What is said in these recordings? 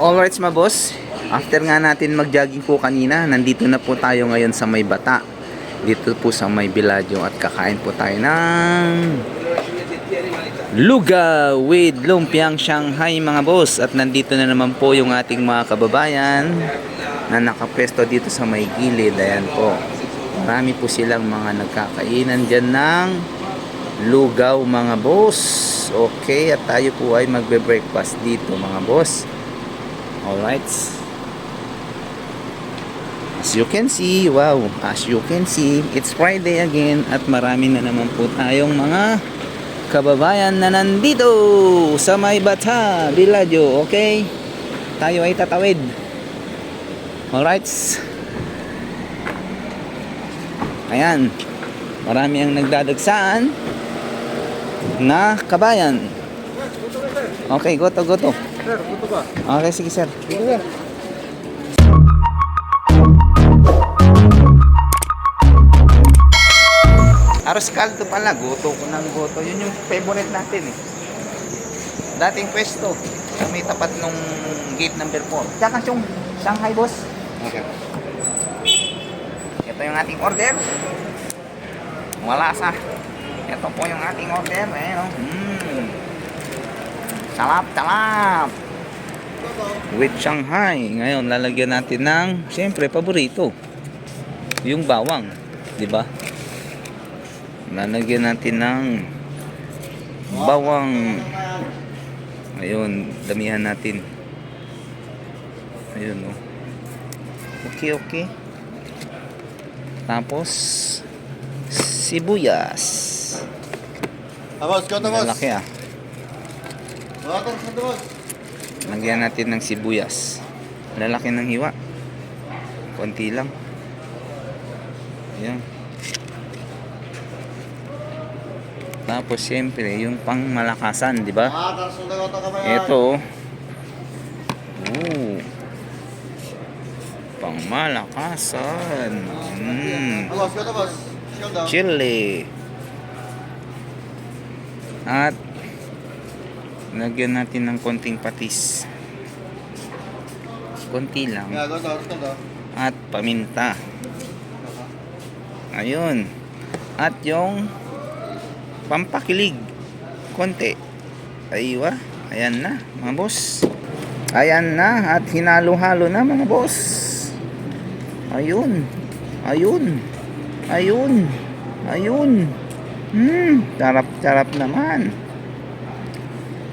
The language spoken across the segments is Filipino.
Alright mga boss, after nga natin mag-jogging po kanina, nandito na po tayo ngayon sa may bata. Dito po sa may Biladyo at kakain po tayo ng Luga with Lumpiang Shanghai mga boss. At nandito na naman po yung ating mga kababayan na nakapwesto dito sa may gilid. Ayan po. Marami po silang mga nagkakainan dyan ng lugaw mga boss. Okay, at tayo po ay magbe-breakfast dito mga boss. Alright. As you can see, wow, as you can see, it's Friday again at marami na naman po tayong mga kababayan na nandito sa may bata, Biladyo, okay? Tayo ay tatawid. Alright. Ayan. Marami ang nagdadagsaan na kabayan. Okay, goto, goto. Sir, buto ba? Okay, sige sir. Sige sir. Aros kaldo pala, goto ko ng goto. Yun yung favorite natin eh. Dating pwesto. Sa may tapat nung gate number 4. Tsaka yung Shanghai boss. Okay. Ito yung ating order. Wala sa. Ito po yung ating order. Ayan o. Mm. Salap, salap with Shanghai. Ngayon, lalagyan natin ng, siyempre, paborito. Yung bawang. di ba? Lalagyan natin ng bawang. Ayun, damihan natin. Ayun, oh. Okay, okay. Tapos, sibuyas. Tabos, ko tabos. Malaki ah. Water tabos. Lagyan natin ng sibuyas. Lalaki ng hiwa. Konti lang. Ayan. Tapos siyempre, yung pang malakasan, di ba? Yan? Ito. Oh. Pang malakasan. Mm. Ikaw daw. Chili. At lagyan natin ng konting patis. Konti lang. At paminta. Ayun. At yung pampakilig. Konti. Aywa. Ayan na, mga boss. Ayan na. At hinalo-halo na, mga boss. Ayun. Ayun. Ayun. Ayun. Hmm, sarap-sarap naman.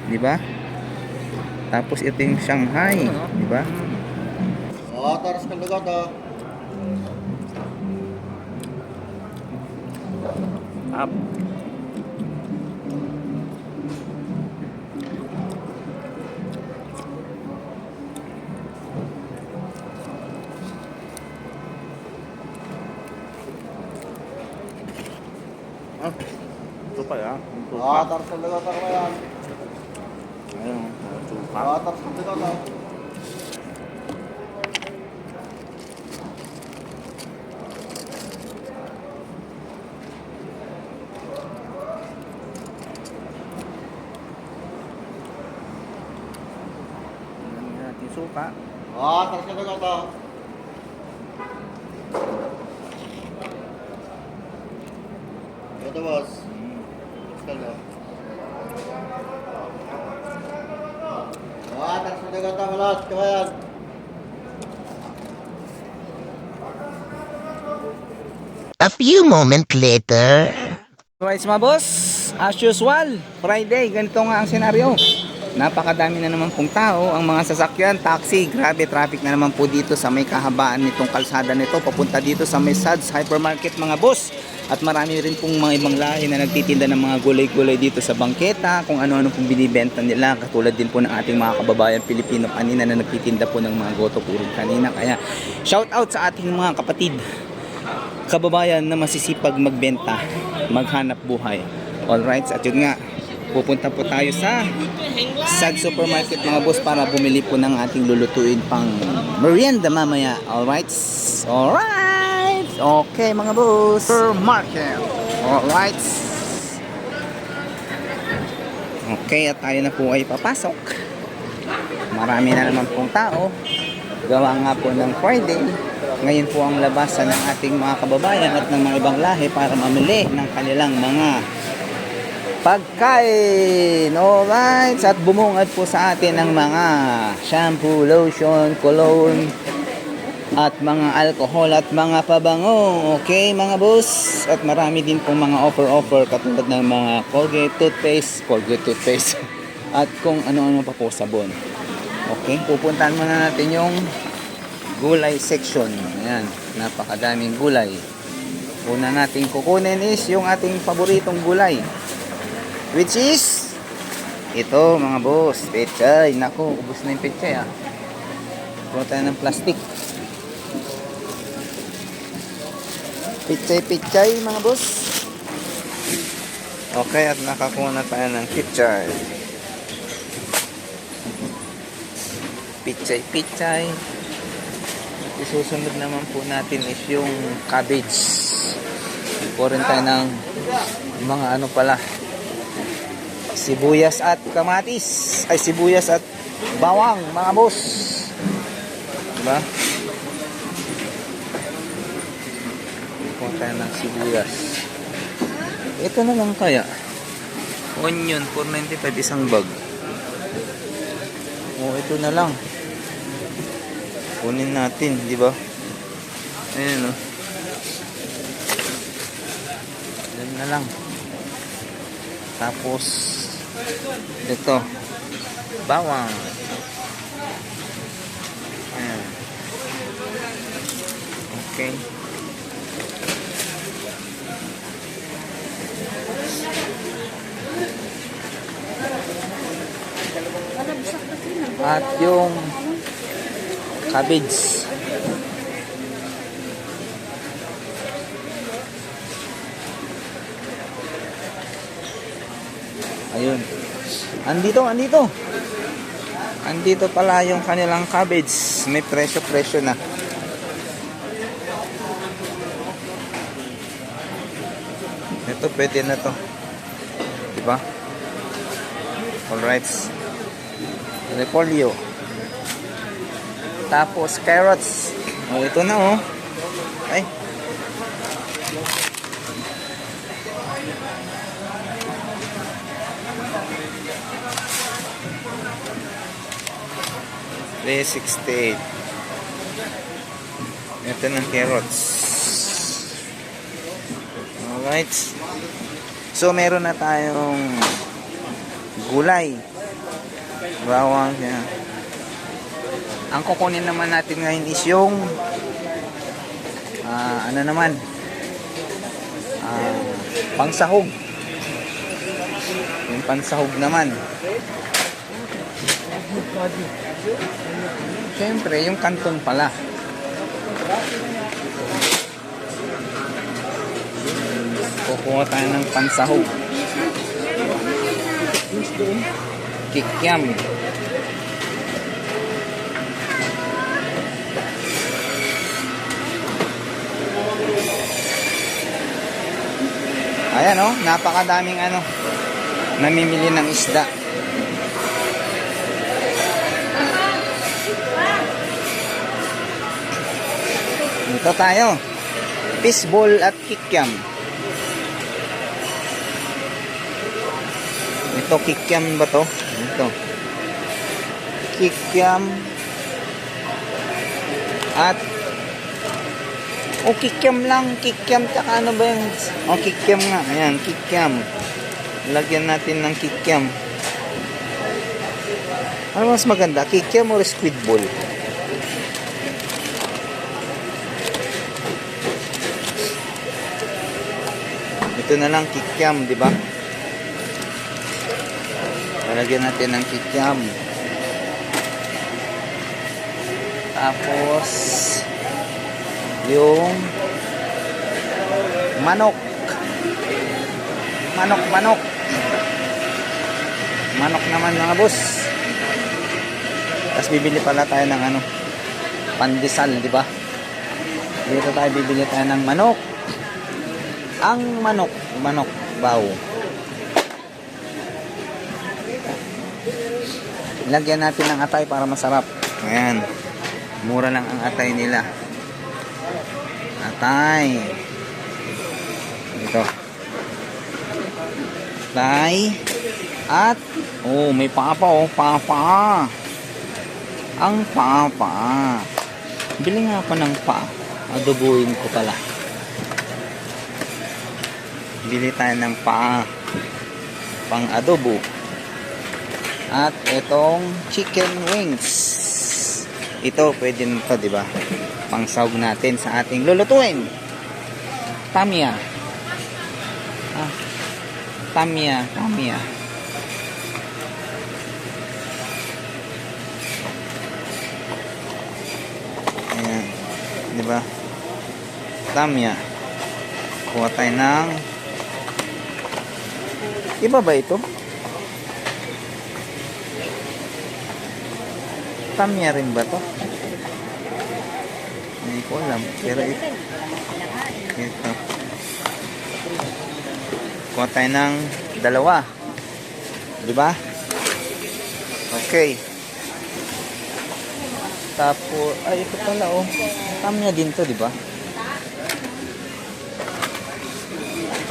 'Di ba? Tapos ito yung Shanghai, 'di ba? Water sa tabos daw. Up. Tabos ka ba yan? Ayun, daw. Lagyan natin suka. Water sa tabos daw. Go tabos. Ikaw daw. Water sa tabos daw, malat. Ka ba yan? A few moments later. Alright mga boss, as usual, Friday, ganito nga ang senaryo. Napakadami na naman pong tao, ang mga sasakyan, taxi, grabe traffic na naman po dito sa may kahabaan nitong kalsada nito, papunta dito sa may Sads Hypermarket mga boss. At marami rin pong mga ibang lahi na nagtitinda ng mga gulay-gulay dito sa bangketa, kung ano-ano pong binibenta nila, katulad din po ng ating mga kababayan Pilipino kanina na nagtitinda po ng mga goto purong kanina. Kaya shout out sa ating mga kapatid kababayan na masisipag magbenta, maghanap buhay. Alright, at yun nga, pupunta po tayo sa Sad Supermarket mga boss para bumili po ng ating lulutuin pang merienda mamaya. Alright? Alright! Okay mga boss. Supermarket. Alright. Okay, at tayo na po ay papasok. marami na naman pong tao. Gawa nga po ng Friday. Ngayon po ang labasan ng ating mga kababayan at ng mga ibang lahi para mamili ng kanilang mga pagkain. Alright. At bumungad po sa atin ng mga shampoo, lotion, cologne, at mga alcohol at mga pabango. Okay, mga boss? At marami din pong mga offer-offer katulad ng mga Colgate toothpaste, Colgate toothpaste, at kung ano-ano pa po sabon. Okay, pupuntahan muna natin yung gulay section. Ayan, napakadaming gulay. Una nating kukunin is yung ating paboritong gulay. Which is ito mga boss, pechay. Nako, ubos na yung pechay ah. Puno tayo ng plastic. Pichay-pichay mga boss. Okay, at nakakuha na tayo ng pichay. Pichay-pichay. Isusunod naman po natin is yung cabbage. Kuha rin tayo ng mga ano pala. Sibuyas at kamatis. Ay, sibuyas at bawang mga boss. Diba? Kuha tayo ng sibuyas. Ito na lang kaya. Onion, 495 isang bag. O, ito na lang. Kunin natin, di ba? Ayan, o. Yan na lang. Tapos, ito. Bawang. Ayan. Okay. At yung cabbage. Ayun. Andito, andito. Andito pala yung kanilang cabbage. May presyo-presyo na. Ito, pwede na to. Diba? Alright. Repolyo. Tapos carrots. Oh, ito na oh. Ay. Three sixty-eight. Ito ng carrots. Alright. So, meron na tayong gulay. Bawang yan. Ang kukunin naman natin ngayon is yung ah, ano naman ah, pangsahog. Yung pansahog naman. Siyempre, yung kanton pala. Kukuha tayo ng pansahog. Kikyam. Ayan oh, napakadaming ano, namimili ng isda. Dito tayo. Fishball at kikyam. Ito kikyam ba to? Ito. Kikyam at o kikyam lang, kikyam tsaka ano ba yung o kikyam nga, ayan, kikyam lagyan natin ng kikyam ano mas maganda, kikyam or squid ball? Ito na lang kikyam, di ba? Lalagyan natin ng kikyam tapos yung manok manok manok manok naman mga boss tapos bibili pala tayo ng ano pandesal di ba dito tayo bibili tayo ng manok ang manok manok baw Lagyan natin ng atay para masarap. Ayan. Mura lang ang atay nila. Atay. Ito. Atay. At, oh, may papa, oh, papa. Ang papa. Bili nga ako ng pa. Adobuhin ko pala. Bili tayo ng pa. Pang adobo. At itong chicken wings. Ito, pwede na to, di ba? Pang sahog natin sa ating lulutuin. Tamia. Ah, tamia, tamia. Ayan. Di ba? Tamia. Kuha tayo ng... Iba ba ito? Tamia rin ba to? Ko alam. Pero ito. Ito. Kuha tayo ng dalawa. Di ba? Okay. Tapos, ay ito pala oh. Tamia din to, di ba?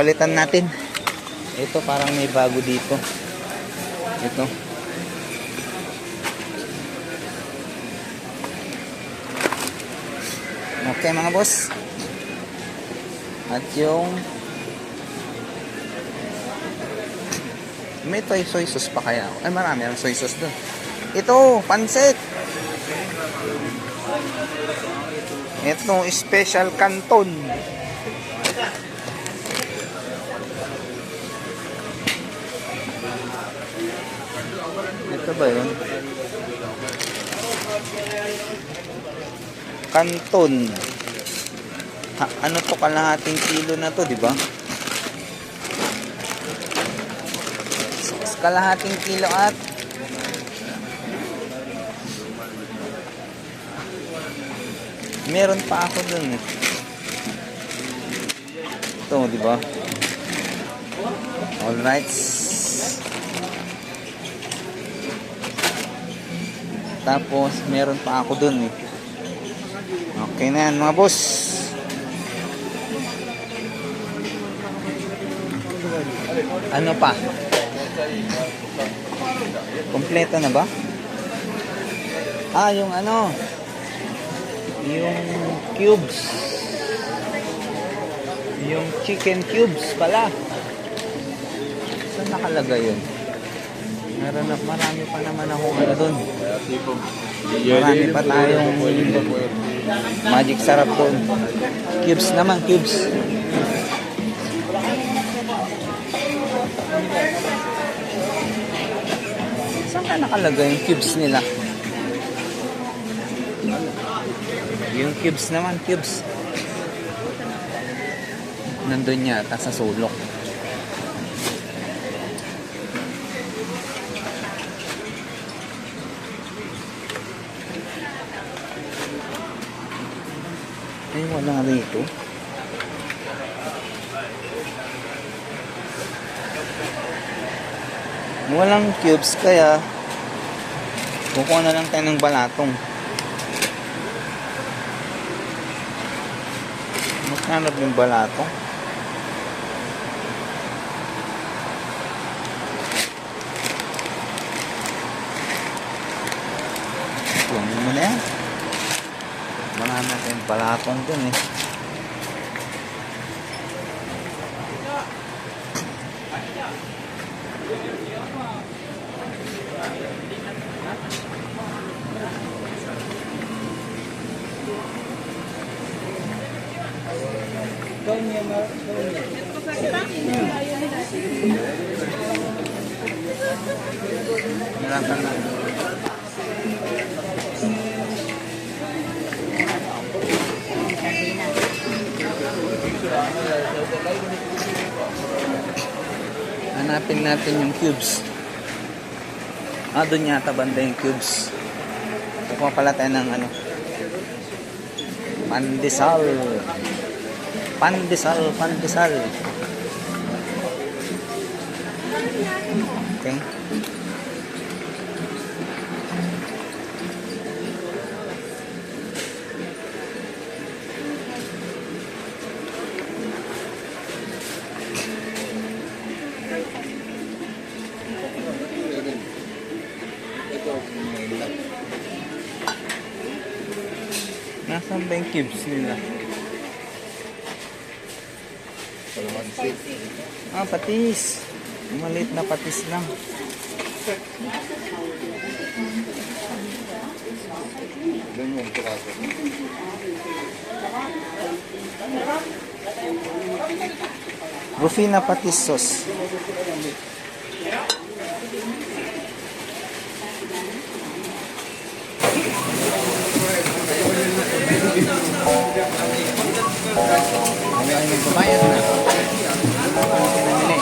Palitan natin. Ito parang may bago dito. Ito. Okay mga boss. At yung may toy soy sauce pa kaya? Ay marami ang soy sauce doon. Ito, pansit. Ito, special canton. Ito ba yun? Canton. Ha, ano to kalahating kilo na to, di ba? Kalahating kilo at Meron pa ako dun eh. Ito, di ba? Alright. Tapos, meron pa ako dun eh. Okay na yan mga boss. Ano pa? Kompleto na ba? Ah, yung ano? Yung cubes. Yung chicken cubes pala. Saan nakalagay yun? Meron na, marami pa naman ako ano dun. Marami pa tayong magic sarap dun. Cubes naman, cubes. Saan ka nakalagay yung cubes nila? Yung cubes naman, cubes. Nandun yata sa sulok. Ay, wala rito. Walang cubes kaya kukuha na lang tayo ng balatong. Magkano ba yung balatong? Kunin mo na yan. Marami tayong balatong dun eh. Nilakan na. Hanapin natin yung cubes. Ah, doon yata banda yung cubes. Kukuha pala tayo ng ano. Pandesal. Pandesal, Pandesal, pandesal. Okay. Nasaan ba yung cubes nila? Ah, patis. Maliit na patis lang. Ganyan, piraso. Rufina patis sauce. Kami ay magbabayad na. 때문에